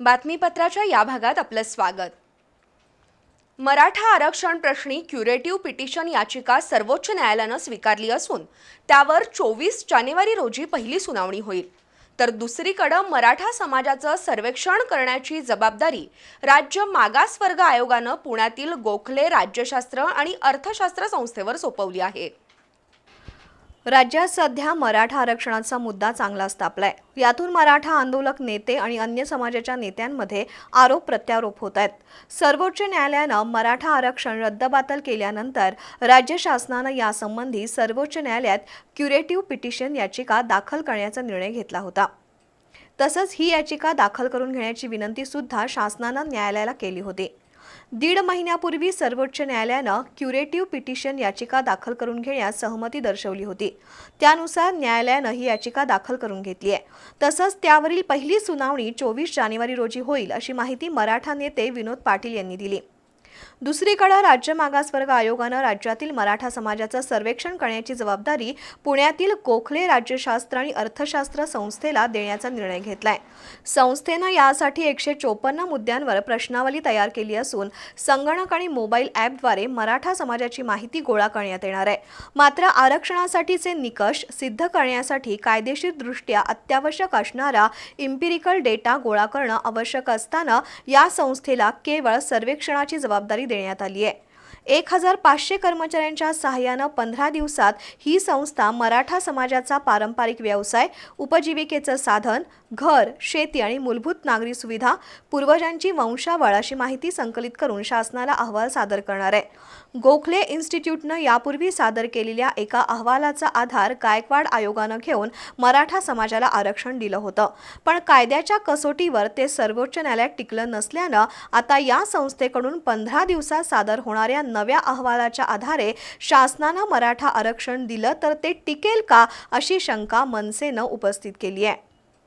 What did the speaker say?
बातमीपत्राच्या या भागात आपलं स्वागत. मराठा आरक्षण प्रश्नी क्युरेटिव्ह पिटिशन याचिका सर्वोच्च न्यायालयानं स्वीकारली असून त्यावर चोवीस जानेवारी रोजी पहिली सुनावणी होईल. तर दुसरीकडं मराठा समाजाचं सर्वेक्षण करण्याची जबाबदारी राज्य मागासवर्ग आयोगानं पुण्यातील गोखले राज्यशास्त्र आणि अर्थशास्त्र संस्थेवर सोपवली आहे. राज्यात सध्या मराठा आरक्षणाचा मुद्दा चांगलाच तापलाय. यातून मराठा आंदोलक नेते आणि अन्य समाजाच्या नेत्यांमध्ये आरोप प्रत्यारोप होत आहेत. सर्वोच्च न्यायालयानं मराठा आरक्षण रद्दबातल केल्यानंतर राज्य शासनानं यासंबंधी सर्वोच्च न्यायालयात क्युरेटिव्ह पिटिशन याचिका दाखल करण्याचा निर्णय घेतला होता. तसंच ही याचिका दाखल करून घेण्याची विनंती सुद्धा शासनानं न्यायालयाला केली होती. दीड महिन्यापूर्वी सर्वोच्च न्यायालयानं क्युरेटिव्ह पिटिशन याचिका दाखल करून घेण्यास सहमती दर्शवली होती. त्यानुसार न्यायालयानं ही याचिका दाखल करून घेतली आहे. तसंच त्यावरील पहिली सुनावणी चोवीस जानेवारी रोजी होईल अशी माहिती मराठा नेते विनोद पाटील यांनी दिली. दुसरीकडे राज्य मागासवर्ग आयोगानं राज्यातील मराठा समाजाचं सर्वेक्षण करण्याची जबाबदारी पुण्यातील गोखले राज्यशास्त्र आणि अर्थशास्त्र संस्थेला देण्याचा निर्णय घेतलाय. संस्थेनं यासाठी एकशे चोपन्न मुद्द्यांवर प्रश्नावली तयार केली असून संगणक आणि मोबाईल ॲपद्वारे मराठा समाजाची माहिती गोळा करण्यात येणार आहे. मात्र आरक्षणासाठीचे निकष सिद्ध करण्यासाठी कायदेशीरदृष्ट्या अत्यावश्यक असणारा इम्पिरिकल डेटा गोळा करणं आवश्यक असताना या संस्थेला केवळ सर्वेक्षणाची जबाबदारी जबाबदारी देण्यात आली आहे. एक हजार पाचशे कर्मचाऱ्यांच्या सहाय्यानं पंधरा दिवसात ही संस्था मराठा समाजाचा पारंपरिक व्यवसाय उपजीविकेचं साधन घर शेती आणि मूलभूत नागरी सुविधा पूर्वजांची वंशावळ अशी माहिती संकलित करून शासनाला अहवाल सादर करणार आहे. गोखले इन्स्टिट्यूटनं यापूर्वी सादर केलेल्या एका अहवालाचा आधार गायकवाड आयोगानं घेऊन मराठा समाजाला आरक्षण दिलं होतं. पण कायद्याच्या कसोटीवर ते सर्वोच्च न्यायालयात टिकलं नसल्यानं आता या संस्थेकडून पंधरा दिवसात सादर होणाऱ्या नव्या अहवालाच्या आधारे शासनानं मराठा आरक्षण दिलं तर ते टिकेल का अशी शंका मनसेनं उपस्थित केली आहे.